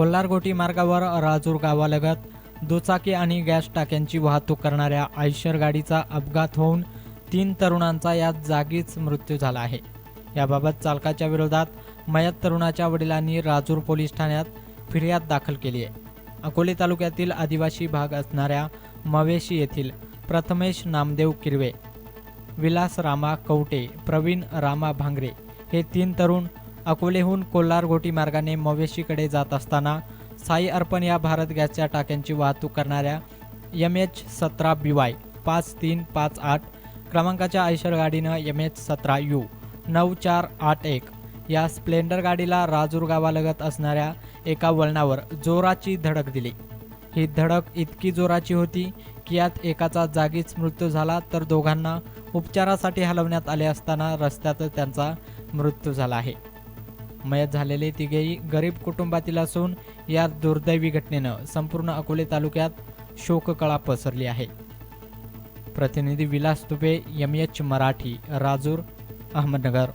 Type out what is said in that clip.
कोल्हारगोटी मार्गावर राजूर गावालगत दुचाकी आणि गॅस टाक्यांची वाहतूक करणाऱ्या आयशर गाडीचा अपघात होऊन तीन तरुणांचा यात जागीच मृत्यू झाला आहे. याबाबत चालकाच्या विरोधात मयत तरुणाच्या वडिलांनी राजूर पोलीस ठाण्यात फिर्याद दाखल केली आहे. अकोले तालुक्यातील आदिवासी भाग असणाऱ्या मवेशी येथील प्रथमेश नामदेव किरवे विलास रामा कवटे प्रवीण रामा भांगरे हे तीन तरुण अकोलेहून कोल्हारघोटी मार्गाने मवेशीकडे जात असताना साई अर्पण या भारत गॅसच्या टाक्यांची वाहतूक करणाऱ्या एम एच सतरा बी वाय पाच तीन पाच आठ क्रमांकाच्या आयशर गाडीनं एम एच सतरा यू नऊ चार आठ एक या स्प्लेंडर गाडीला राजूर गावालगत असणाऱ्या एका वळणावर जोराची धडक दिली. ही धडक इतकी जोराची होती की यात एकाचा जागीच मृत्यू झाला तर दोघांना उपचारासाठी हलवण्यात आले असताना रस्त्यातच त्यांचा मृत्यू झाला आहे. मयत झालेले तिघेही गरीब कुटुंबातील असून या दुर्दैवी घटनेनं संपूर्ण अकोले तालुक्यात शोककळा पसरली आहे. प्रतिनिधी विलास तुबे एम एच मराठी राजूर अहमदनगर.